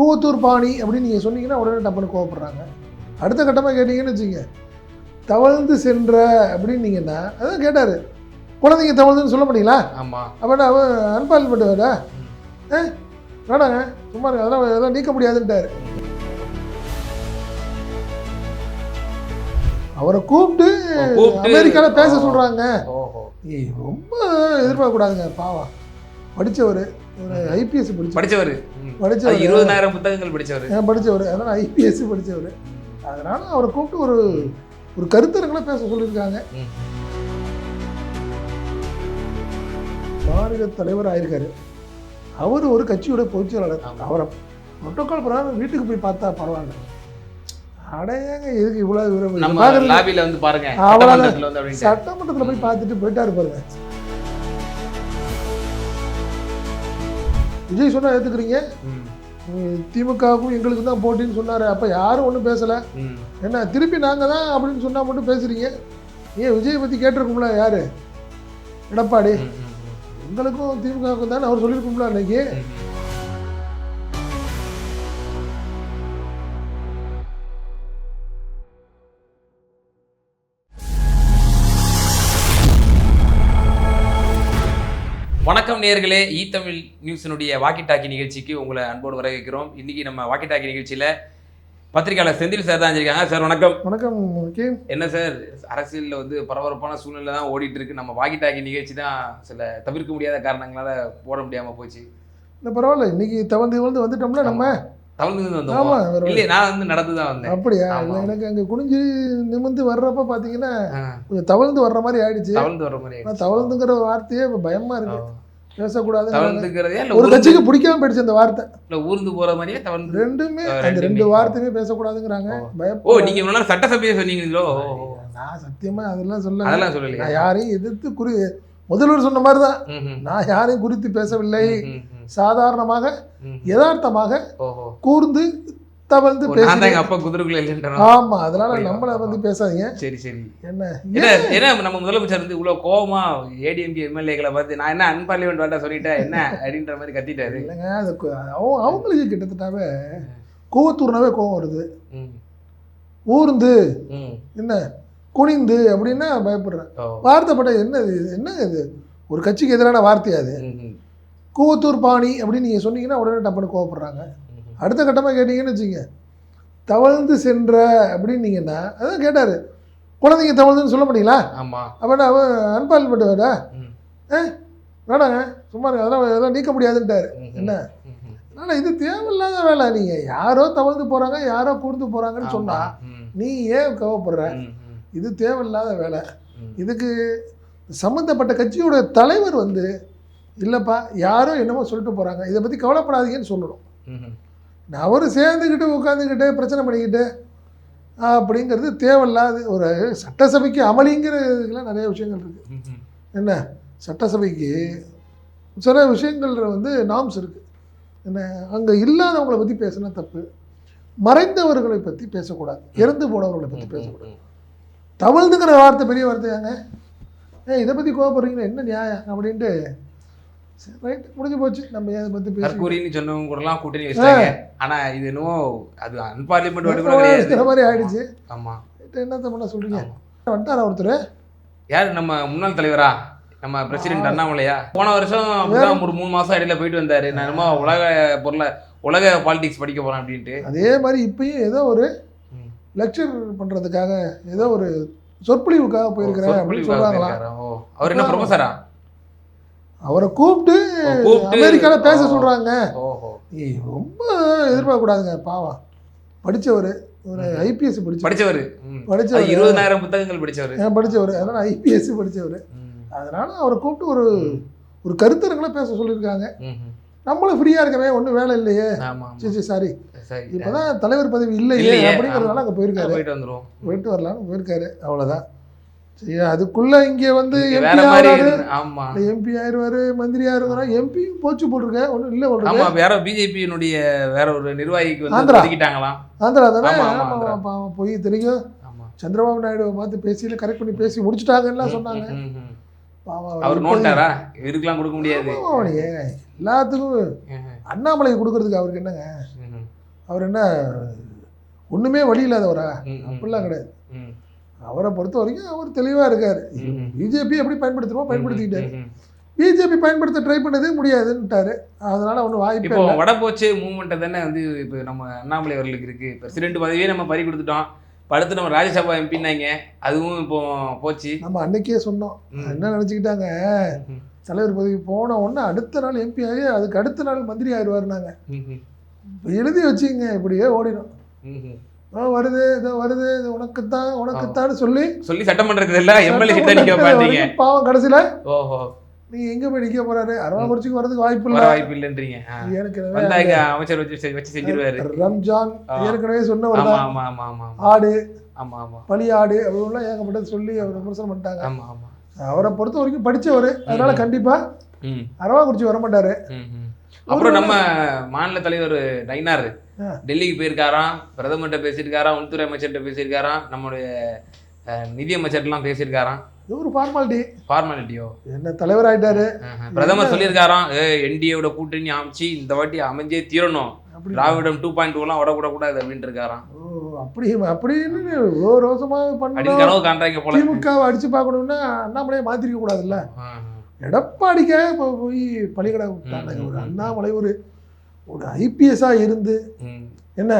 கூவத்தூர் பாணி அப்படின்னு நீங்கள் சொன்னீங்கன்னா உடனே டப்புன்னு கோவப்படுறாங்க. அடுத்த கட்டமாக கேட்டிங்கன்னு வச்சுங்க. தவழ்ந்து சென்ற அப்படின்னீங்கன்னா அதான் கேட்டார். குழந்தைங்க தவழ்ந்துன்னு சொல்ல மாட்டீங்களா? ஆமா. அப்போ அவன் அன்பால் பண்ணுவாரா ஏ வேணாங்க. சும்மா அதெல்லாம் அதெல்லாம் நீக்க முடியாதுன்ட்டார். அவரை கூப்பிட்டு அமெரிக்காவில் பேச சொல்கிறாங்க ரொம்ப எதிர்பார்க்க கூடாதுங்க பாவம். படித்தவர் ஒரு ஐபிஎஸ் படிச்சு படிச்சவர். படிச்சவர். இருபதாயிரம் புத்தகங்கள் படிச்சவர். ஏன் படித்தவர் அதனால் ஐபிஎஸ் படித்தவர் அதனால் அவரை கூப்பிட்டு ஒரு ஒரு கருத்தரங்களை பேச சொல்லியிருக்காங்க. மாநில தலைவர் ஆயிருக்காரு. அவர் ஒரு கட்சியோட பொதுச் செயலாளர் ஆமா. அவரை புரோட்டோகால் பிரகாரம் வீட்டுக்கு போய் பார்த்தா பரவாயில்ல. அடையாங்க எதுக்கு இவ்வளவு அவ்வளவுதான். சட்டமன்றத்துல போய் பார்த்துட்டு போயிட்டாரு பாருங்க. விஜய் சொன்னா ஏத்துக்கிறீங்க? ம், உம், திமுகவுக்கும் எங்களுக்கு தான் போட்டின்னு சொன்னாரு. அப்ப யாரும் ஒன்றும் பேசல. என்ன திருப்பி நாங்க தான் அப்படின்னு சொன்னா மட்டும் பேசுறீங்க? ஏன் விஜய் பத்தி கேட்டிருக்கும்ல யாரு? எடப்பாடி. எங்களுக்கும் திமுகவுக்கும் தானே அவர் சொல்லியிருக்கும்ல அன்னைக்கு? வணக்கம் நேர்களே ஈ தமிழ் நியூஸினுடைய வாக்கி டாக்கி நிகழ்ச்சிக்கு உங்களை அன்போடு வரவேற்கிறோம். இன்னைக்கு நம்ம வாக்கி டாக்கி நிகழ்ச்சியில பத்திரிகையாளர் செந்தில் சார் தான் இருக்காங்க. சார் வணக்கம். வணக்கம் என்ன சார் அரசியலில் வந்து பரபரப்பான சூழ்நிலை தான் ஓடிட்டு இருக்கு நம்ம வாக்கி டாக்கி நிகழ்ச்சி தான் சில தவிர்க்க முடியாத காரணங்களால போட முடியாம போச்சு. இல்லை பரவாயில்ல. இன்னைக்கு தவழ்ந்து தவழ்ந்து வந்துட்டோம்ல நம்ம? தவிர்த்து வந்தோம் ஆமா வேற இல்லையே நான் வந்து நடந்து தான் வந்தேன். அப்படியா. இல்லை எனக்கு அங்கே குனிஞ்சு நிமிந்து வர்றப்ப பார்த்தீங்கன்னா கொஞ்சம் தவழ்ந்து வர்ற மாதிரி ஆயிடுச்சு. தவழ்ந்து வர மாதிரி தவழ்ந்துங்கிற வார்த்தையே இப்போ பயமா இருக்கு. பேசக்கூடாது தவழ்ந்துக்கிறதே ஒரு கட்சிக்கு பிடிக்காம போயிடுச்சு அந்த வார்த்தை. இல்ல ஊர்ந்து போற மாதிரியே தவழ்ந்து ரெண்டுமே அந்த. ரெண்டு வார்த்தையுமே பேசக்கூடாதுங்கிறாங்க. பயப்ப ஓ நீங்க இவ்வளவு நாள் சட்டசபையை சொன்னீங்களோ. நான் சத்தியமா அதெல்லாம் சொல்ல அதெல்லாம் சொல்லலையா? நான் யாரையும் எதிர்த்து குறி முதல்வர் சொன்ன மாதிரி தான் நான் யாரையும் குறித்து பேசவில்லை. சாதாரணமாக. யதார்த்தமாக கூர்ந்து தவழ்ந்து பேசி எங்க அப்பா குதிரைக்குள்ள இல்லைன்றா ஆமா அதனால? நம்மள வந்து பேசாதீங்க. சரி சரி. என்ன? என்ன நம்ம முதலமைச்சர் வந்து இவ்வளவு கோவமா ஏடிஎம்கே எம்எல்ஏக்களை பார்த்து நான் என்ன அன்பார்லிமெண்ட் வேண்டாம் சொல்லிட்டேன் என்ன? அப்படின்ற மாதிரி கத்திட்டாரு. இல்லைங்க அது அவங்களுக்கு கிட்டத்தட்டாவே கூவத்தூர்னாவே கோவம் வருது. ஊர்ந்து. என்ன குனிந்து அப்படின்னா பயப்படுறேன். வார்த்தைப்பட்ட என்ன இது என்ன இது? ஒரு கட்சிக்கு எதிரான வார்த்தையா அது? ம், ம், கூவத்தூர் பாணி அப்படின்னு நீங்கள் சொன்னீங்கன்னா உடனே டப்புன்னு கோவப்படுறாங்க. அடுத்த கட்டமாக கேட்டிங்கன்னு வச்சுங்க. தவழ்ந்து சென்ற அப்படின்னீங்கன்னா அதான் கேட்டார். குழந்தைங்க தவழ்ந்துன்னு சொல்ல மாட்டீங்களா? ஆமா. அப்போ அவன் அன்பால் பண்ணுவாரா ம், வேணாங்க சும்மா இருங்க அதெல்லாம் அதெல்லாம் நீக்க முடியாதுன்ட்டார். என்ன? அதனால் இது தேவையில்லாத வேலை. நீங்கள் யாரோ தவழ்ந்து போகிறாங்க யாரோ கூர்ந்து போகிறாங்கன்னு சொன்னா ஆமா. ம், நீ ஏன் கோவப்படுற இது தேவையில்லாத வேலை. இதுக்கு சம்மந்தப்பட்ட கட்சியோட தலைவர் வந்து இல்லைப்பா யாரோ என்னமோ சொல்லிட்டு போகிறாங்க இதை பற்றி கவலைப்படாதீங்கன்னு சொல்லணும். அவர் சேர்ந்துக்கிட்டு உட்காந்துக்கிட்டு பிரச்சனை பண்ணிக்கிட்டு அப்படிங்கிறது தேவையில்லாது ஒரு சட்டசபைக்கு அமளிங்கிற இதுக்கெல்லாம் நிறைய விஷயங்கள் இருக்குது என்ன? சட்டசபைக்கு சில விஷயங்கள் வந்து நாம்ஸ் இருக்குது என்ன? அங்கே இல்லாதவங்களை பற்றி பேசினா தப்பு. மறைந்தவர்களை பற்றி பேசக்கூடாது. இறந்து போனவர்களை பற்றி பேசக்கூடாது. தமிழ்ந்துங்கிற வார்த்தை பெரிய வார்த்தையாங்க. ஏ இதை பற்றி கோவப்படுறீங்களா என்ன நியாயம்? அப்படின்ட்டு சரி ரைட் முடிஞ்சு போச்சு. நம்ம இதை பற்றி பேசி சொன்னவங்க கூட எல்லாம் கூட்டணி வச்சிட்டாங்க. ஆனா இது என்னவோ அது அன்பார்லிமெண்ட் பேசுகிற மாதிரி ஆயிடுச்சு. ஆமா. என்னத்த பண்ண சொல்கிறீங்க ஆமா. வந்துட்டாரா ஒருத்தர்? யாரு? நம்ம முன்னாள் தலைவரா? நம்ம பிரசிடென்ட் அண்ணாமலையா? போன வருஷம் ஒரு மூணு மாசம் இடையில போயிட்டு வந்தாரு. நான் என்னமோ உலக பொருளை உலக பாலிடிக்ஸ் படிக்க போறேன் அப்படின்ட்டு. அதே மாதிரி இப்பயும் ஏதோ ஒரு. லெக்சர் பண்ணுறதுக்காக ஏதோ ஒரு சொற்பொழிவுக்காக போயிருக்கிறேன் அப்படின்னு? ஓ. அவர் என்ன ப்ரொஃபஸரா அவரை கூப்பிட்டு அமெரிக்காவில் பேச. சொல்கிறாங்க ரொம்ப எதிர்பார்க்க கூடாதுங்க பாவம். படித்தவர் ஒரு ஐபிஎஸ் படிச்சு படிச்சவர். படித்தவர் இருபதாயிரம் புத்தகங்கள் படிச்சவர். படித்தவர் அதனால் ஐபிஎஸ் படித்தவர் அதனால் அவரை கூப்பிட்டு ஒரு ஒரு கருத்தரங்களை பேச சொல்லியிருக்காங்க. நம்மளும் ஃப்ரீயாக இருக்கவே ஒன்றும் வேலை இல்லையே. சரி சாரி சரி. இப்போ தான் தலைவர் பதவி இல்லையே அப்படிங்கிறதுனால அங்கே போயிருக்காரு. போயிட்டு வந்துருவோம். போயிட்டு வரலான்னு போயிருக்காரு. அவ்வளோதான் அதுக்குள்ளே இங்கே வந்து எம்பி மாதிரி ஆகிறாரு இருந்து- ஆமா. எம்பி ஆயிடுவாரு மந்திரி ஆயிருவாரா? எம்பி போச்சு போட்டிருக்க. ஒன்றும் இல்லை ஆமா போட்டிருக்க வேற பிஜேபியினுடைய வேற ஒரு நிர்வாகிக்கு வந்து ஆந்திரா. ஒதுக்கிட்டாங்களாம். ஆந்திரா தானே? போய் தெரியும். ஆமா. சந்திரபாபு நாயுடுவை பார்த்து பேசியில கரெக்ட் பண்ணி பேசி முடிச்சிட்டாங்கன்னு சொன்னாங்க. அவர் நோண்டாரா? இவருக்கெல்லாம் கொடுக்க முடியாது. எல்லாத்துக்கும் அண்ணாமலை கொடுக்கறதுக்கு அவருக்கு என்னங்க? அவர் என்ன ஒன்றுமே வழி இல்லாதவரா. அப்படிலாம் கிடையாது. அவரை பொறுத்த வரைக்கும் அவர் தெளிவாக இருக்கார். பிஜேபி எப்படி பயன்படுத்தணுமோ பயன்படுத்திக்கிட்டாரு. பிஜேபி பயன்படுத்த ட்ரை பண்ணதே முடியாதுன்ட்டாரு அதனால ஒன்றும் வாய்ப்பே இப்போ வடபோச்சு மூவ்மெண்ட் தானே வந்து இப்போ நம்ம அண்ணாமலை அவர்களுக்கு இருக்கு. பிரசிடென்ட் பதவியே நம்ம பறி கொடுத்துட்டோம். படுத்து நம்ம ராஜ்யசபா எம்பின்னாங்க அதுவும் இப்போ போச்சு. நம்ம அன்னைக்கே சொன்னோம். என்ன நினச்சிக்கிட்டாங்க? தலைவர் பதவி போன உடனே அடுத்த நாள் எம்பி ஆகி அதுக்கு அடுத்த நாள் மந்திரி ஆயிடுவாருனாங்க எழுதி வச்சுங்க இப்படியே ஓடிடும். வருது இதோ வருது இது உனக்குத்தான் உனக்குத்தான்னு சொல்லி சொல்லி சட்டமன்றத்தில் எல்லாம் எம்எல்ஏ கிட்ட நிக்க பாத்தீங்க பாவம் கடைசியில ஓஹோ. நீங்க எங்க போய் நிக்க போறாரு? அரவாக்குறிச்சிக்கு வரதுக்கு வாய்ப்பு இல்லை. வாய்ப்பு இல்லைன்றீங்க. ஏற்கனவே வந்தா இங்க அமைச்சர் வச்சு வச்சு செஞ்சிருவாரு. ரம்ஜான். ஏற்கனவே ஆமா தான். ஆமா ஆமா ஆமா ஆடு. ஆமா ஆமா. பலி ஆடு அப்படிலாம் ஏகப்பட்டது சொல்லி அவர் விமர்சனம் பண்ணிட்டாங்க. ஆமா ஆமா. அவரை பொறுத்த வரைக்கும் படிச்சவர். அதனால கண்டிப்பா ம். அரவாக்குறிச்சி வர மாட்டாரு. அப்புறம் நம்ம மாநில தலைவர் நயினார். ஆ. டெல்லிக்கு போயிருக்காராம் பிரதமர்கிட்ட பேசியிருக்காராம் உள்துறை அமைச்சர்கிட்ட பேசியிருக்காராம் நம்மளுடைய அஹ், நிதி அமைச்சர்லாம் பேசியிருக்காராம். இது ஒரு ஃபார்மாலிட்டி ஃபார்மாலிட்டியோ என்ன தலைவர் ஆயிட்டாரு? பிரதமர் சொல்லியிருக்காராம் என்டிஏவோட கூட்டணி அமைச்சு இந்த வாட்டி அமைஞ்சே தீரணும். திராவிடம் டூ பாயிண்ட் டூலாம் விடக்கூடாது அப்படின்ட்டு இருக்காராம் ஓ, அப்படி அப்படின்னு இவ்வளோ ரோசமா அப்படின்னு பண்ணணும் கனவு காண்றாங்க போல திமுகவை அடிச்சு பார்க்கணும்னா அண்ணாமலையை மாத்திருக்க கூடாதுல்ல? ஆ, எடப்பாடிக்க இப்போ போய் பலிகடை விட்டாங்க. ஒரு அண்ணாமலை ஒரு ஒரு ஐபிஎஸ்ஸா இருந்து. என்ன?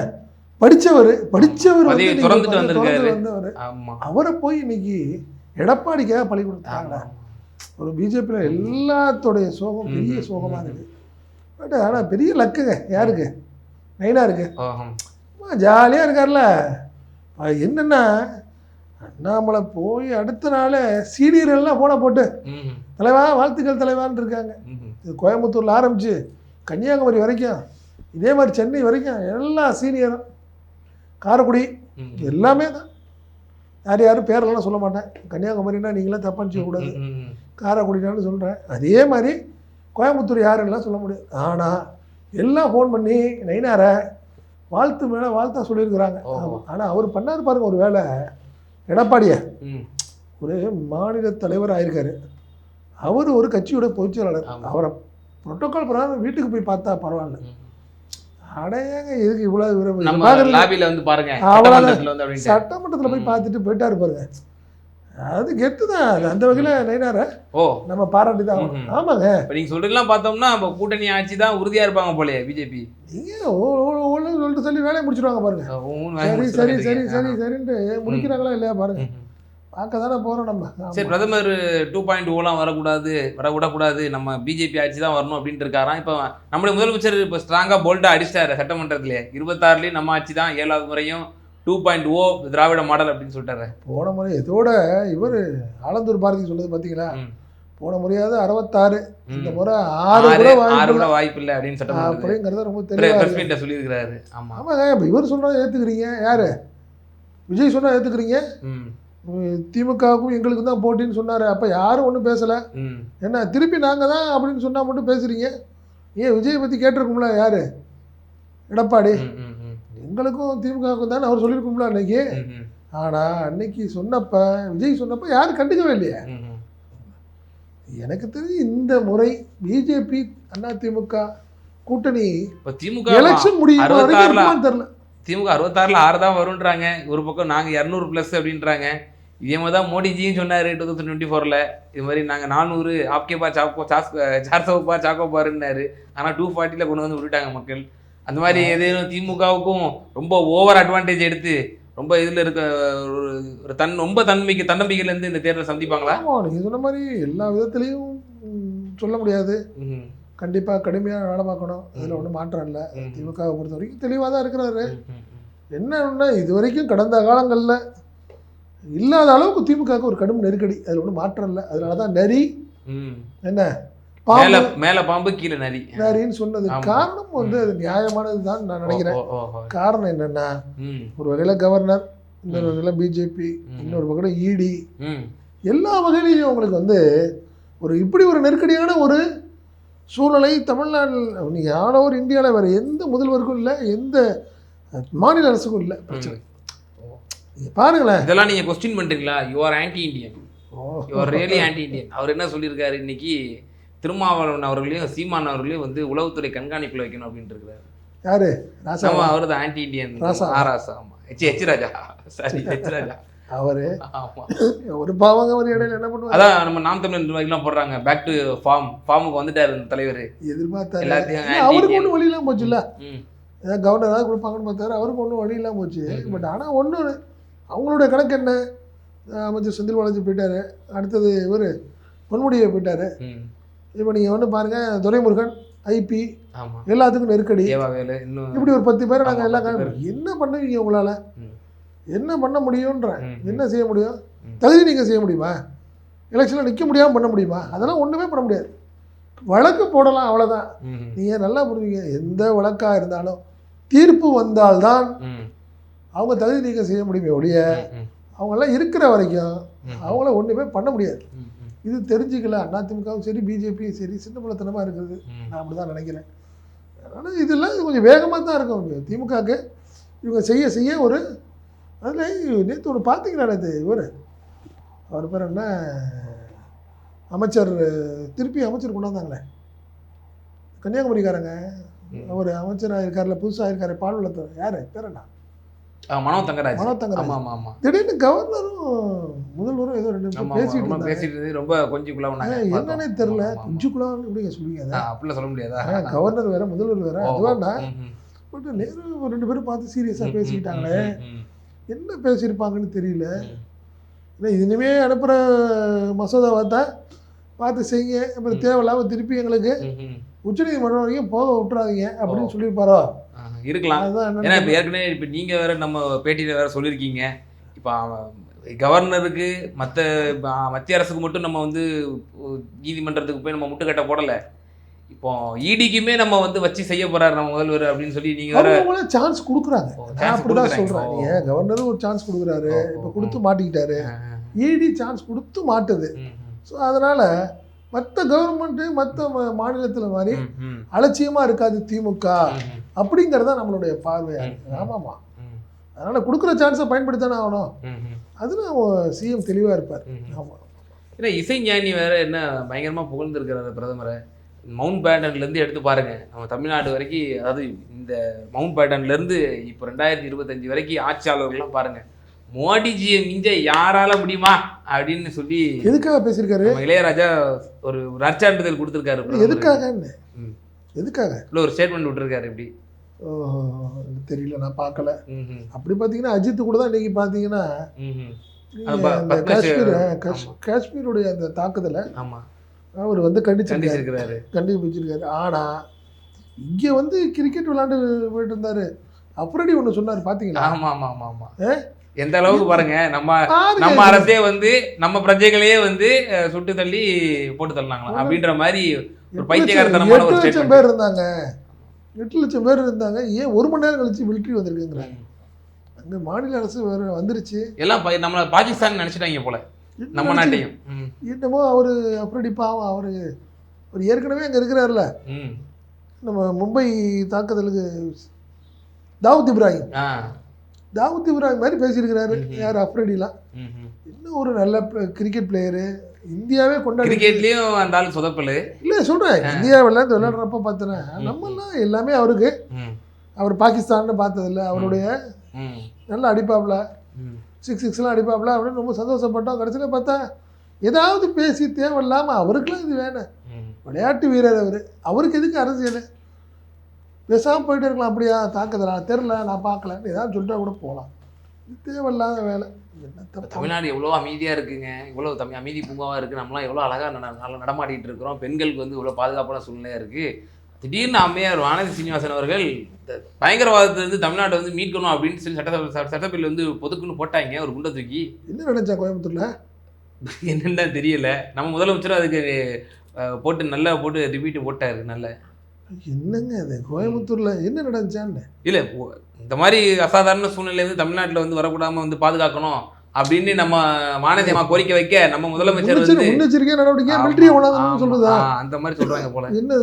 வந்திருக்காரு. துறந்து வந்தவர். அவரை போய் இன்னைக்கு எடப்பாடிக்காக பழி ஆமா கொடுத்தாங்களா ஒரு பிஜேபியில் எல்லாத்தோடைய சோகம் பெரிய ம், சோகமா ம். இருக்கு பட் ஆனால் பெரிய லக்குங்க. யாருக்கு? நைனா இருக்கு. ஜாலியாக இருக்கார்ல. என்னன்னா அண்ணாமலை போய் அடுத்த நாள் சீனியர் எல்லாம் போன போட்டு தலைவா வாழ்த்துக்கள் தலைவான்னு இருக்காங்க. இது கோயம்புத்தூர்ல ஆரம்பிச்சு கன்னியாகுமரி வரைக்கும் இதே மாதிரி சென்னை வரைக்கும் எல்லா சீனியரும் காரைக்குடி எல்லாமே தான். யார் யாரும் பேரெல்லாம் சொல்ல மாட்டேன். கன்னியாகுமரினா நீங்களே தப்பான்னு சொல்லக்கூடாது காரைக்குடினாலும் சொல்கிறேன் அதே மாதிரி கோயம்புத்தூர் யாருன்னெலாம் சொல்ல முடியாது. ஆனால் எல்லாம் ஃபோன் பண்ணி நைனாரை வாழ்த்து மேலே வாழ்த்தா சொல்லியிருக்கிறாங்க. ஆனால் அவர் பண்ணார் பாருங்க ஒரு வேலை. எடப்பாடியை. ஒரு மாநில தலைவர் ஆயிருக்காரு. அவர் ஒரு கட்சியோட பொதுச் செயலாளர் ஆமா. அவரை புரோட்டோகால் பிரகாரம் வீட்டுக்கு போய் பார்த்தா பரவாயில்ல. அடையாங்க எதுக்கு லாபில வந்து பாருங்க. சட்டமன்றத்துல போய். பார்த்துட்டு போயிட்டாரு பாருங்க அது கெத்து தான் அது அந்த வகையில் நைனார ஓ நம்ம பாராட்டி தான். ஆமாங்க இப்ப நீங்க சொல்றதெல்லாம் பார்த்தோம்னா நம்ம கூட்டணி ஆட்சி தான் உறுதியா இருப்பாங்க போலயே பிஜேபி நீங்கள் ஒன்று சொல்லிட்டு சொல்லி வேலையை முடிச்சிருவாங்க பாருங்க சரி சரி சரி சரி சரின்ட்டு முடிக்கிறாங்களா இல்லையா பாருங்க பார்க்க தானே போகிறோம் நம்ம. சரி. பிரதமர் டூ பாயிண்ட் ஓலாம் வரக்கூடாது வர விடக்கூடாது நம்ம பிஜேபி ஆட்சி தான் வரணும் அப்படின்ட்டு இருக்காராம் இப்போ நம்முடைய முதலமைச்சர் இப்போ ஸ்ட்ராங்கா போல்டா அடிச்சிட்டாரு சட்டமன்றத்திலே. இருபத்தாறுலயும் நம்ம ஆட்சி தான் ஏழாவது முறையும் two point O Dravida model அப்படின்னு சொல்லிட்டாரு. போன முறை இதோட இவர் ஆலந்தூர் பாரதி சொன்னது பார்த்தீங்களா. போன முறையாவது அறுபத்தாறு. இந்த முறை ஆறு கூட ஆறு கூட வாய்ப்பு இல்லை அப்படின்னு சட்டமன்றத்தில். அப்படிங்கிறத ரொம்ப மீட்ல சொல்லியிருக்கிறாரு. ஆமா. ஆமாங்க இப்போ இவர் சொன்னா ஏற்றுக்கிறீங்க யாரு? விஜய் சொன்னா ஏற்றுக்கிறீங்க திமுகவுக்கும் எங்களுக்கு தான் போட்டின்னு சொன்னார். அப்போ யாரும் ஒன்றும் பேசலை. என்ன திருப்பி நாங்கள் தான் அப்படின்னு சொன்னால் மட்டும் பேசுகிறீங்க ஏன் விஜய் பற்றி கேட்டிருக்கும்ல யார்? எடப்பாடி. எங்களுக்கும் திமுகவுக்கும் தானே அவர் சொல்லியிருக்கும்ல அன்னைக்கு? ம், ஆனால் அன்னைக்கு சொன்னப்ப விஜய் சொன்னப்ப யாரும் கண்டுக்கவே இல்லையே. எனக்கு தெரிஞ்சு இந்த முறை பிஜேபி அதிமுக கூட்டணி இப்போ திமுக எலெக்ஷன் முடியும் தெரியல. திமுக அறுபத்தாறுல ஆறு தான் வரும்ன்றாங்க. ஒரு பக்கம் நாங்க இரநூறு ப்ளஸ் அப்படின்றாங்க. இதே மாதிரி தான் மோடிஜியும் சொன்னாரு டூ தௌசண்ட் டுவெண்ட்டி ஃபோரில் இது மாதிரி நாங்கள் நானூறு ஆப்கேபா சாக்கோ சாஸ் சார் சவுப்பா சாக்கோ பாருன்னாரு. ஆனால் டூ ஃபார்ட்டியில் கொண்டு வந்து விட்டுட்டாங்க மக்கள். அந்த மாதிரி ஏதேனும் திமுகவுக்கும் ரொம்ப ஓவர் அட்வான்டேஜ் எடுத்து ரொம்ப இதில் இருக்க ஒரு ஒரு தன் ரொம்ப தன்மைக்கு தன்னம்பிக்கையிலேருந்து இந்த தேர்தலை சந்திப்பாங்களா? நீங்கள் சொன்ன மாதிரி எல்லா விதத்துலேயும் சொல்ல முடியாது. கண்டிப்பாக கடுமையாக வேலை பார்க்கணும். அதில் ஒன்றும் மாற்றம் இல்லை. திமுகவை பொறுத்த வரைக்கும் தெளிவாக தான் இருக்கிறாரு. ம். என்னன்னா இது வரைக்கும் கடந்த காலங்களில் இல்லாத அளவுக்கு திமுகவுக்கு ஒரு கடும் நெருக்கடி. அதில் ஒன்றும் மாற்றம் இல்லை. அதனால தான் நரி. என்ன மேல பாம்பு மேல பாம்பு கீழே நரி. நரின்னு சொன்னது. காரணம் வந்து அது நியாயமானது தான் நான் நினைக்கிறேன். காரணம் என்னன்னா ஒரு வகையில் கவர்னர் இன்னொரு வகையில் பிஜேபி. இன்னொரு வகையில் இடி ம், எல்லா வகையிலையும் அவங்களுக்கு வந்து ஒரு இப்படி ஒரு நெருக்கடியான ஒரு சூழ்நிலை தமிழ்நாட்டில் நீங்கள் ஆனவர் இந்தியாவில் வேறு எந்த முதல்வருக்கும் இல்லை எந்த மாநில அரசுக்கும் இல்லை பிரச்சனை. பாருங்களேன். இதெல்லாம் நீங்க கொஸ்டின் பண்றீங்களா? You are anti Indian O, you are really anti Indian அவர் என்ன சொல்லியிருக்காரு? இன்னைக்கு திருமாவளவன் அவர்களையும் சீமான் அவர்களையும் வந்து உளவுத்துறை கண்காணிப்பில் வைக்கணும் அப்படின்ட்டு இருக்கிறாரு. யாரு? ராசா? அவரு தான் ஆன்டி இந்தியன் ராசா. ஆராசா ஆமா. எச் எச் ராஜா. சாரி எச் ராஜா. அவரு? ஒரு பாவங்க ஒரு இடையில என்ன பண்ணுவாரு? அதான் நம்ம நாம் தமிழர் நிர்வாகிலாம் போடுறாங்க. பேக் டு ஃபார்ம் ஃபார்முக்கு வந்துட்டாரு இந்த தலைவர். எதிர்பார்த்தாரு. எல்லாத்தையும் அவருக்கு ஒன்றும் வழி இல்லாம போச்சுல்ல. ஏதாவது கவர்னர் ஏதாவது கொடுப்பாங்கன்னு பார்த்தாரு. அவருக்கு ஒன்றும் வழி இல்லாம போச்சு. பட் ஆனா ஒண்ணு அவங்களுடைய கணக்கு என்ன? அமைச்சர் செந்தில் பாலாஜி போயிட்டாரு. அடுத்தது இவர் பொன்முடியை போயிட்டாரு. இப்போ நீங்கள் வந்து பாருங்க துரைமுருகன் ஐபி எல்லாத்துக்கும் நெருக்கடி. இப்படி ஒரு பத்து பேரை நாங்கள் கா- என்ன பண்ணுவீங்க உங்களால. என்ன பண்ண முடியுன்ற ம், ம். என்ன செய்ய முடியும். தகுதி நீங்கள் செய்ய முடியுமா? எலெக்ஷனில் நிற்க முடியாமல் பண்ண முடியுமா? அதெல்லாம் ஒன்றுமே பண்ண முடியாது. வழக்கு போடலாம் அவ்வளோதான் நீங்கள் நல்லா புரிஞ்சுங்க. எந்த வழக்காக இருந்தாலும் தீர்ப்பு வந்தால்தான் அவங்க தகுதி நீக்கம் செய்ய முடியுமே ஒழிய ம் அவங்கெல்லாம் இருக்கிற வரைக்கும். அவங்கள ஒன்றுமே பண்ண முடியாது. இது தெரிஞ்சுக்கல அதிமுகவும் சரி பிஜேபியும் சரி சின்ன பிள்ளைத்தனமாக இருக்குது நான் அப்படி தான் நினைக்கிறேன். அதனால் இதெல்லாம் கொஞ்சம் வேகமாக தான் இருக்கும். திமுகவுக்கு இவங்க செய்ய செய்ய ஒரு அதில் நேற்று ஒன்று பார்த்தீங்களா நேற்று இவர்? அவர் பேர் என்ன? அமைச்சர் திருப்பி அமைச்சர் கொண்டாந்தாங்களே. கன்னியாகுமரிக்காரங்க. அவர் அமைச்சராக இருக்கார்ல புதுசாக இருக்காரு பால் வளர்த்தவர் யார்? பேர் என்ன? மனோ தங்கராஜ். மனோ தங்கராஜ். ஆமா ஆமா ஆமா. திடீர்னு கவர்னரும் முதல்வரும் ஏதோ ரெண்டு பேசிட்டு பேசிட்டு ரொம்ப கொஞ்சிக்குள்ள என்னன்னே தெரியல. குஞ்சுக்குலாம் எப்படிங்க சொல்லுவீங்க அப்படிலாம் சொல்ல முடியாதா. கவர்னர் வேற முதல்வர் வேற. ஓ, அது வேண்டாம். ம், ம். பட் நேரு ரெண்டு பேரும் பார்த்து சீரியஸாக பேசிக்கிட்டாங்களே. என்ன பேசியிருப்பாங்கன்னு தெரியல. இல்லை இனிமே அனுப்புகிற மசோதாவை தான் பார்த்து செய்யுங்க. அப்புறம் தேவையில்லாமல் திருப்பி எங்களுக்கு. உச்சநீதிமன்றம் வரைக்கும் போக விட்டுறாதீங்க அப்படின்னு சொல்லியிருப்பாரோ? இருக்கலாம். ஏன்னா இப்போ ஏற்கனவே இப்போ நீங்க வேற நம்ம பேட்டியில வேற சொல்லியிருக்கீங்க. இப்போ கவர்னருக்கு மற்ற மத்திய அரசுக்கு மட்டும் நம்ம வந்து நீதிமன்றத்துக்கு போய் நம்ம முட்டுக்கட்டை போடல. இப்போ இடிக்குமே நம்ம வந்து வச்சு செய்ய போறாரு நம்ம முதல்வர் அப்படின்னு சொல்லி நீங்க வேற சான்ஸ் கொடுக்குறாங்க. நான் அப்படிதான் ஓ. நீங்கள் கவர்னரும் ஒரு சான்ஸ் கொடுக்குறாரு. இப்போ. கொடுத்து மாட்டிக்கிட்டாரு. இடி சான்ஸ் கொடுத்து மாட்டுது. ஸோ அதனால் மற்ற கவர்மெண்ட்டு மற்ற மாநிலத்தில் மாதிரி அலட்சியமாக இருக்காது திமுக. அப்படிங்கிறதா நம்மளுடைய பார்வையாக இருக்குது. ஆமாம்மா அதனால் கொடுக்குற சான்ஸை பயன்படுத்தானே ஆகணும். அதில் சிஎம் தெளிவாக இருப்பார். ஆமாம் ஏன்னா இசைஞானி வேற என்ன பயங்கரமா புகழ்ந்துருக்கிறாரு பிரதமரை? மவுண்ட் பேட்டன்ல இருந்து எடுத்து பாருங்க. நம்ம தமிழ்நாடு வரைக்கும் அதாவது இந்த மவுண்ட் பேட்டன்ல இருந்து இப்போ ரெண்டாயிரத்தி இருபத்தஞ்சு வரைக்கும் ஆட்சியாளர்கள்லாம் பாருங்க. மோடிஜியை மிஞ்ச யாரால முடியுமா? அப்படின்னு சொல்லி எதுக்காக பேசியிருக்காரு? இளையராஜா ஒரு நற்சான்றிதழ் கொடுத்துருக்காரு ம். எதுக்காக? இல்ல ஒரு ஸ்டேட்மெண்ட் விட்டுருக்காரு இப்படி. தெரியல நான் பார்க்கல. அப்படி பார்த்தீங்கன்னா அஜித் கூட தான் இன்னைக்கு பார்த்தீங்கன்னா அந்த காஷ்மீர். காஷ்மீருடைய அந்த தாக்குதலை அவர் வந்து கண்டிச்சிருக்காரு. கண்டுபிடிச்சிருக்காரு ஆனால் இங்கே வந்து கிரிக்கெட் விளாண்டு போயிட்டு இருந்தாரு அப்புறடி ஒன்று சொன்னார் பார்த்தீங்களா ஆமா ஆமா ஆமா ஆமா. ஏ? எந்த அளவுக்கு பாருங்க நம்ம. நம்ம அரசே வந்து நம்ம பிரஜைகளையே வந்து சுட்டு தள்ளி போட்டு தள்ளினாங்களா அப்படின்ற மாதிரி ஒரு லட்சம் ஒரு பேர் இருந்தாங்க. எட்டு லட்சம் பேர் இருந்தாங்க. ஏன் ஒரு மணி நேரம் கழிச்சு மிலிட்ரி வந்திருக்குங்கிறாங்க. அங்கே மாநில அரசு வேற வந்துருச்சு. எல்லாம் நம்மள பாகிஸ்தான் நினைச்சிட்டாங்க போல. நம்ம நாட்டையும். என்னமோ அவர் அப்படி பாவம் அவர் அவர் ஏற்கனவே அங்கே இருக்கிறார்ல. நம்ம மும்பை தாக்குதலுக்கு தாவூத் இப்ராஹிம். தாவூத் இப்ராஹிம் மாதிரி பேசியிருக்கிறாரு. யார் அப்ரடிலாம். இன்னும் ஒரு நல்ல கிரிக்கெட் பிளேயரு இந்தியாவே கொண்டாடி கிரிக்கெட்லயும் அந்த ஆள் சொதப்பலு. இல்லை சொல்கிறேன் இந்தியா விளையாண்டு விளையாடுறப்ப பார்த்தேன்னா ம். நம்மெல்லாம் எல்லாமே அவருக்கு. அவர் பாகிஸ்தான்னு பார்த்ததில்ல. அவருடைய நல்ல அடிப்பாப்புல ம். சிக்ஸ் சிக்ஸ்லாம் அடிப்பாப்புல அப்படின்னு ரொம்ப சந்தோஷப்பட்டோம். கடைசியில் பார்த்தா ஏதாவது பேசி தேவையில்லாமல் அவருக்குலாம் இது வேணும். விளையாட்டு வீரர் அவர். அவருக்கு எதுக்கு அரசியல் பேசாமல் போயிட்டு இருக்கலாம் அப்படியா? தாக்குதலா? தெரில நான் பார்க்கலன்னு ஏதாவது சொல்லிட்டா கூட போகலாம். தேவையில்லாத வேலை. என்ன தமிழ்நாடு எவ்வளோ அமைதியா இருக்குங்க. இவ்வளோ தமிழ் அமைதி பூங்காவா இருக்கு. நம்மளாம் எவ்வளோ அழகா நட- நல்லா நடமாடிட்டு இருக்கிறோம். பெண்களுக்கு வந்து இவ்வளோ பாதுகாப்பான சூழ்நிலையா இருக்கு. திடீர்னு அம்மையார் வானதி சீனிவாசன் அவர்கள் பயங்கரவாதத்திலிருந்து தமிழ்நாட்டை வந்து மீட்கணும் அப்படின்னு சொல்லி சட்ட சட்டப்பில் வந்து பொதுக்குன்னு போட்டாங்க ஒரு குண்டை தூக்கி. என்ன நினைச்சா கோயம்புத்தூர்ல? என்னன்னு தெரியல. நம்ம முதலமைச்சரும் அதுக்கு போட்டு நல்லா போட்டு ரிப்பீட் போட்டாரு நல்ல. என்னங்க அது? கோயம்புத்தூர்ல என்ன நடந்துச்சான்னு? இல்ல இந்த மாதிரி அசாதாரண சூழ்நிலை வந்து தமிழ்நாட்டுல வந்து வரக்கூடாம வந்து பாதுகாக்கணும் அப்படின்னு நம்ம அம்மா கோரிக்கை வைக்க நம்ம முதலமைச்சர் வந்து முன்னெச்சரி- முன்னெச்சரிக்கை நடவடிக்கை கொண்டாந்து சொல்லுதா ஆ, அந்த மாதிரி சொல்றாங்க போல. என்ன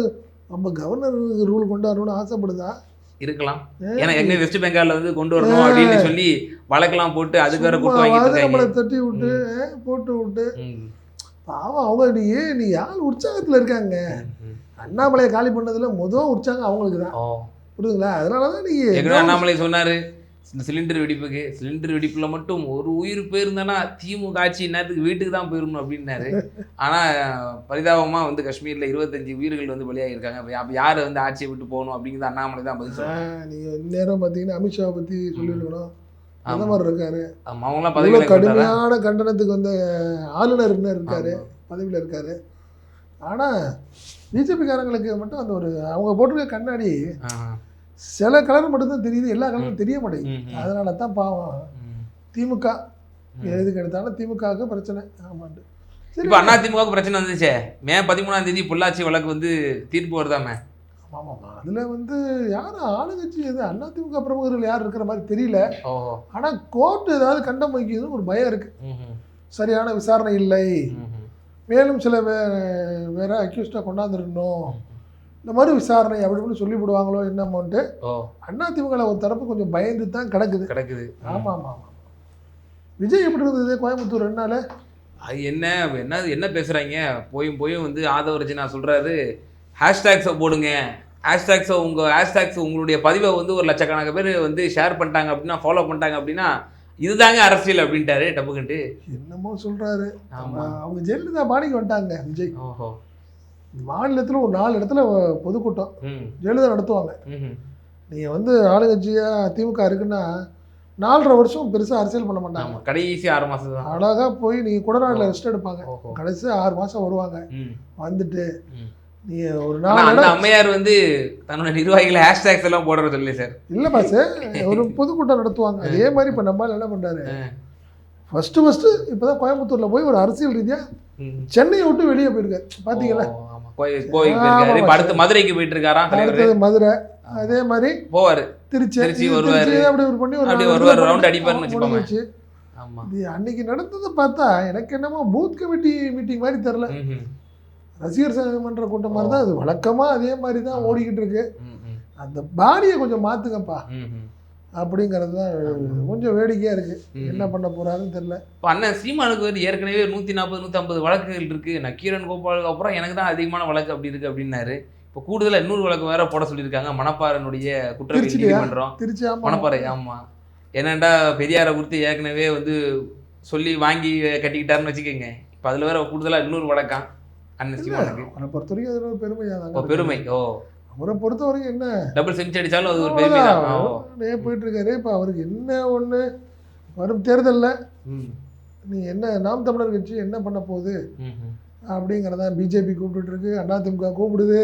நம்ம கவர்னர் ரூல் கொண்டாடணும்னு ஆசைப்படுதா? இருக்கலாம். ஏன்னா எங்க வெஸ்ட் பெங்கால்ல வந்து கொண்டு வரணும் அப்படின்னு சொல்லி வழக்கெல்லாம் போட்டு அதுக்கு வேற கூட்டு இருக்காங்க. தட்டி விட்டு போட்டு விட்டு. பாவம் அவங்க நீ ஏன் நீ யார் உற்சாகத்துல இருக்காங்க. அண்ணாமலையை காலி பண்ணதுல முதல் உற்சாகம் அவங்களுக்கு தான் புரியுதுங்களா? அதனால தான் நீங்கள் அண்ணாமலை சொன்னாரு இந்த சிலிண்டர் வெடிப்புக்கு சிலிண்டர் வெடிப்புல மட்டும் ஒரு உயிர் போயிருந்தனா திமுக ஆட்சி நேரத்துக்கு வீட்டுக்கு தான் போயிருக்கணும் அப்படின்னாரு. ஆனா பரிதாபமா வந்து காஷ்மீர்ல இருபத்தஞ்சு உயிர்கள் வந்து பலியாகிருக்காங்க அப்ப யாரு வந்து ஆட்சியை விட்டு போகணும் அப்படிங்கிறது அண்ணாமலை தான் பதில் சொல்றாங்க நீங்கள் இந்நேரம் பார்த்தீங்கன்னா அமித்ஷா பற்றி சொல்லியிருக்கணும். அந்த மாதிரி இருக்காரு. அவங்களாம் பதவியில் கடுமையான கண்டனத்துக்கு வந்த ஆளுநர் இருக்காரு பதவியில் இருக்காரு. ஆனால் பிஜேபிக்காரங்களுக்கு மட்டும் அந்த ஒரு அவங்க போட்டிருக்க கண்ணாடி சில கலர் மட்டும்தான் தெரியுது எல்லா கலரும் தெரிய மாட்டேங்குது. அதனால தான் பாவம். திமுக எதுக்கு எடுத்தாலும் திமுகவுக்கு பிரச்சனை. ஆமாண்டு. இப்போ அண்ணா திமுக பிரச்சனை வந்துச்சே. மே பதிமூணாம் தேதி பொள்ளாச்சி வழக்கு வந்து தீர்ப்பு வருதாமே? ஆமாம்மா. அதில் வந்து யாரும் ஆளுங்கட்சி எது? அதிமுக பிரமுகர்கள் யார் இருக்கிற மாதிரி தெரியல. ஆனால் கோர்ட் ஏதாவது கண்டம் வைக்குதுன்னு ஒரு பயம் இருக்குது சரியான விசாரணை இல்லை. மேலும் சில வே வேற அக்யூஸ்டாக கொண்டாந்துருக்கணும். இந்த மாதிரி விசாரணை அப்படி இப்படின்னு சொல்லி விடுவாங்களோ என்னமோன்ட்டு ஓ. அதிமுக ஒரு தரப்பு கொஞ்சம் பயந்து தான் கிடக்குது. கிடக்குது ஆமாம் ஆமாம் ஆமாம் விஜய் எப்படி இருந்தது கோயம்புத்தூர் நாள்? அது என்ன என்ன என்ன பேசுறாங்க? போயும் போயும் வந்து ஆதவரஜனா சொல்றாரு ஹேஷ்டேக்ஸை போடுங்க. ஹேஷ்டேக்ஸை உங்க ஹேஷ்டேக்ஸ் உங்களுடைய பதிவை வந்து ஒரு லட்சக்கணக்கான பேர் வந்து ஷேர் பண்ணிட்டாங்க அப்படின்னா ஃபாலோ பண்ணிட்டாங்க அப்படின்னா இதுதாங்க அரசியல் அப்படின்ட்டாரு டப்புக்கிட்டு என்னமோ சொல்கிறாரு ஆமா. அவங்க ஜெயலலிதா பாணிக்கு வந்துட்டாங்க விஜய். ஓஹோ. மாநிலத்தில் ஒரு நாலு இடத்துல பொதுக்கூட்டம். ஜெயலலிதா நடத்துவாங்க. நீங்கள் வந்து ஆளுங்கட்சியாக திமுக இருக்குன்னா நாலரை வருஷம் பெருசாக அரசியல் பண்ண மாட்டாங்க. கடைசி ஆறு மாசம் தான். அழகாக போய் நீங்கள் குடநாட்டில் ரெஸ்ட் எடுப்பாங்க. கடைசி ஆறு மாதம் வருவாங்க. வந்துட்டு நீங்கள் ஒரு அந்த இடம் அம்மையார் வந்து தன்னோட நிர்வாகிகளை ஹேஷ்டேக்ஸ் எல்லாம் போடுற சொல்லி சார். இல்லை பாஸ் ஒரு பொதுக்கூட்டம் நடத்துவாங்க. அதே மாதிரி இப்போ நம்மளால் என்ன பண்ணுறாரு. ஃபஸ்ட்டு ஃபஸ்ட்டு இப்போ தான் கோயம்புத்தூரில் போய் ஒரு அரசியல் ரீதியாக. சென்னையை விட்டு வெளியே போயிருக்காரு. பார்த்தீங்களா ஓ, ஆமா. கோயில் கோயில் போயிருக்காரு. இப்ப அடுத்து மதுரைக்கு போயிட்டு இருக்காராம் அடுத்தது மதுரை. அதே மாதிரி போவாரு. திருச்சி திருச்சி வருவாரு. அப்படி ஒரு பண்ணி ஒரு வருவாரு, அடிப்பாருன்னு முடிஞ்சு வச்சுக்கோங்க. அன்னைக்கு நடந்ததை பார்த்தா எனக்கு என்னமோ பூத் கமிட்டி மீட்டிங் மாதிரி தெரில ரசிகர் சங்கமன்ற கூட்டம் மாதிரி தான் அது வழக்கமாக அதே மாதிரி தான் ஓடிக்கிட்டு இருக்கு அந்த பாடியை கொஞ்சம் மாற்றுங்கப்பா. அப்படிங்கிறது தான் கொஞ்சம் வேடிக்கையாக இருக்குது. என்ன பண்ண போகிறாருன்னு தெரில இப்ப அண்ணன் சீமானுக்கு வந்து ஏற்கனவே நூத்தி நாற்பது நூத்தி ஐம்பது வழக்குகள் இருக்கு. நக்கீரன் கோபாலுக்கு அப்புறம் எனக்கு தான் அதிகமான வழக்கு அப்படி இருக்கு அப்படின்னாரு. இப்போ கூடுதலா இன்னொரு வழக்கு வேற போட சொல்லியிருக்காங்க. திருச்சிலையா? நீதிமன்றம். திருச்சி ஆமாம் மணப்பாறை ஆமா. என்னண்டா பெரியாரை குறித்து ஏற்கனவே வந்து சொல்லி வாங்கி கட்டிக்கிட்டாருன்னு வச்சுக்கோங்க. இப்போ அதுல வேற கூடுதலா இன்னொரு வழக்காம் அவரை பொறுத்த வரைக்கும் அது ஒரு பெருமையாக பெருமை. ஓ. அவரை பொறுத்த வரைக்கும் என்ன? டபுள் செஞ்சு அடிச்சாலும் அது ஒரு பெருமை தான். ஓ. அவ்வளோதான் போயிட்டு இருக்காரு இப்போ அவருக்கு என்ன ஒன்று வரும் தேர்தலில் நீ என்ன நாம் தமிழர் கட்சி என்ன பண்ண போகுது? ம், ம், அப்படிங்கிறத பிஜேபி கூப்பிட்டுட்டு இருக்கு அதிமுக கூப்பிடுது.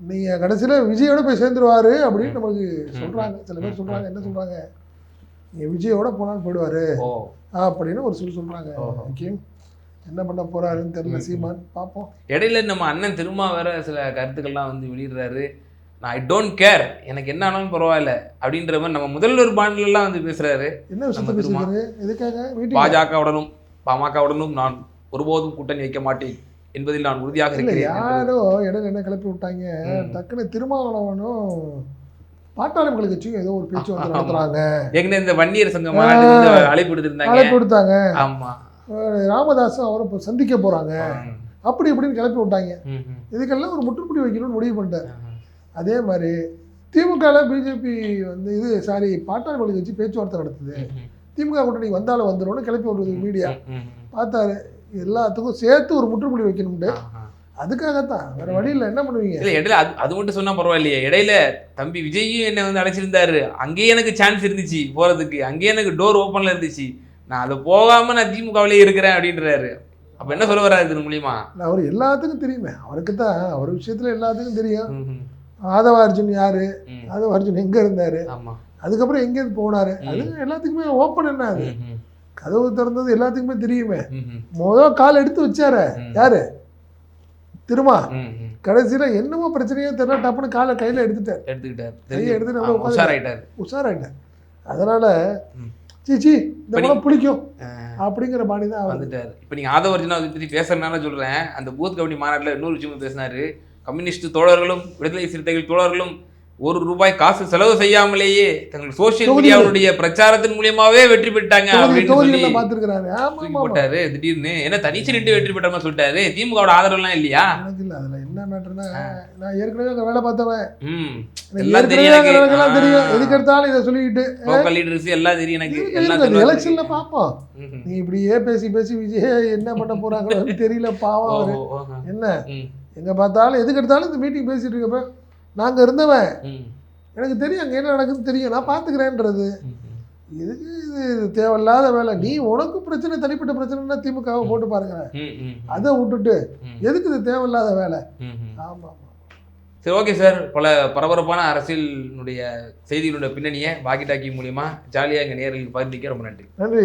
நீங்கள் கடைசியில் விஜயோட போய் சேர்ந்துருவாரு அப்படின்னு நமக்கு சொல்கிறாங்க சில பேர் சொல்கிறாங்க என்ன சொல்கிறாங்க நீங்கள் விஜயோட போனாலும் போயிடுவாரு அப்படின்னு ஒரு சொல்லி சொல்கிறாங்க ஓஹோ. என்ன பண்ண போறாருன்னு தெரியல. சீமான். பார்ப்போம். இடையில நம்ம அண்ணன் திரும்ப வேற சில கருத்துக்கள்லாம் வந்து வெளியிடுறாரு. நான் ஐ டோன்ட் கேர் எனக்கு என்ன ஆனாலும் பரவாயில்ல. அப்படின்ற மாதிரி நம்ம முதல்வர் பாண்டிலெல்லாம் வந்து பேசுறாரு. என்ன விஷயத்த பேசுகிறாரு எதுக்காக? பாஜகவுடனும் பாமகவுடனும் நான் ஒருபோதும் கூட்டணி வைக்க மாட்டேன் என்பதில் நான் உறுதியாக இருக்கிறேன் யாரோ இடையில என்ன கிளப்பி விட்டாங்க. டக்குன்னு திருமாவளவனும் பாட்டாளி மக்கள் கட்சியும் ஏதோ ஒரு பேச்சு. நடத்துறாங்க. ஏற்கனவே இந்த வன்னியர் சங்க மாநாட்டுக்கு வந்து அழைப்பு எடுத்திருந்தாங்க அழைப்பு கொடுத்தாங்க ஆமா. ராமதாஸும் அவரை இப்போ சந்திக்க போறாங்க. ம், அப்படி இப்படின்னு கிளப்பி விட்டாங்க. இதுக்கெல்லாம் ஒரு முற்றுப்புள்ளி வைக்கணும்னு முடிவு பண்ணிட்டார். அதே மாதிரி திமுகவில் பிஜேபி வந்து இது சாரி பாட்டாளி மக்கள் கட்சி பேச்சுவார்த்தை நடத்துது. திமுக கூட்டணி வந்தாலும் வந்துடும்னு கிளப்பி விடுறது மீடியா. பார்த்தாரு. எல்லாத்துக்கும் சேர்த்து ஒரு முற்றுப்புள்ளி வைக்கணும்ட்டு. ஆஹா. அதுக்காகத்தான். வேற வழி இல்லை. என்ன பண்ணுவீங்க? இல்ல இடையில அது அது மட்டும் சொன்னா பரவாயில்லையே. இடையில தம்பி விஜயும் என்ன வந்து அழைச்சிருந்தாரு அங்கேயே எனக்கு சான்ஸ் இருந்துச்சு போறதுக்கு. அங்கேயே எனக்கு டோர் ஓப்பன்ல இருந்துச்சு. நான் அதை போகாம நான் திமுகவிலே இருக்கிறேன் அப்படின்றாரு. அப்ப என்ன சொல்ல வர்றாரு இது மூலியமா? அவர் எல்லாத்துக்கும் தெரியுமே. அவருக்கு தான் அவர் விஷயத்துல எல்லாத்துக்கும் தெரியும். ஆதவ அர்ஜுன் யாரு. ஆதவ அர்ஜுன் எங்க இருந்தாரு? ஆமா. அதுக்கப்புறம் எங்கேருந்து போனாரு. அது எல்லாத்துக்குமே ஓப்பன் என்ன அது? கதவு திறந்தது எல்லாத்துக்குமே தெரியுமே. முதல் கால் எடுத்து வச்சாரு. யாரு? திருமா. கடைசியில என்னமோ பிரச்சனையோ தெரியல டப்புன்னு காலை கையில எடுத்துட்டார். எடுத்துக்கிட்டாரு. கையை. எடுத்துட்டு உஷாராயிட்டாரு. உஷாராயிட்டார். அதனால. சீச்சி இந்த படி- படம் பிடிக்கும். அப்படிங்கிற பாணி தான் வந்துட்டாரு. இப்ப நீங்க ஆதவர்ஜனா அதை பத்தி பேசுறதுனால சொல்றேன். அந்த பூத் கமிட்டி மாநாட்டுல இன்னொரு விஷயம் பேசினாரு. கம்யூனிஸ்ட் தோழர்களும் விடுதலை சிறுத்தைகள் தோழர்களும் ஒரு ரூபாய் காசு செலவு செய்யாமலேயே தங்கள் சோசியல். மீடியாவுடைய பிரச்சாரத்தின் மூலியமாவே வெற்றி பெற்றாங்க அப்படின்னு சொல்லி. போட்டாரு திடீர்னு. என்ன தனிச்சு நின்று வெற்றி பெற்ற மாதிரி சொல்லிட்டாரு. திமுகவோட ஆதரவுலாம் இல்லையா? இல்லை அதில் என்ன மேட்டர்னா நான் ஏற்கனவே அங்கே வேலை பார்த்தவன். எல்லாம் தெரியும் எனக்கு. தெரியும். எதுக்கு எடுத்தாலும் இதை சொல்லிக்கிட்டு லோக்கல் லீடர்ஸ் எல்லாம் தெரியும் எனக்கு. எல்லாம். எலெக்ஷனில் பார்ப்போம். ம்ஹும். நீ இப்படியே பேசி பேசி விஜய் என்ன பண்ண போறாங்களோ தெரியல பாவம் அவரு. என்ன? எங்க பார்த்தாலும் எதுக்கு எடுத்தாலும் இந்த மீட்டிங் பேசிட்டு இருக்கப்ப நாங்க இருந்தவன். எனக்கு தெரியும் அங்க என்ன நடக்குதுன்னு தெரியும். நான் ம். இதுக்கு இது தேவையில்லாத வேலை? நீ உனக்கு பிரச்சனை தனிப்பட்ட பிரச்சனைனா திமுகவை போட்டு பாருங்க. அதை விட்டுட்டு எதுக்கு இது தேவையில்லாத வேலை? ம், ம். ஆமா ஆமா. சரி ஓகே சார். பல பரபரப்பான அரசியலுடைய செய்திகளுடைய பின்னணியை வாக்கி டாக்கி மூலியமா ஜாலியாக எங்கள் நேரில் பகிர்ந்திக்க ரொம்ப நன்றி. நன்றி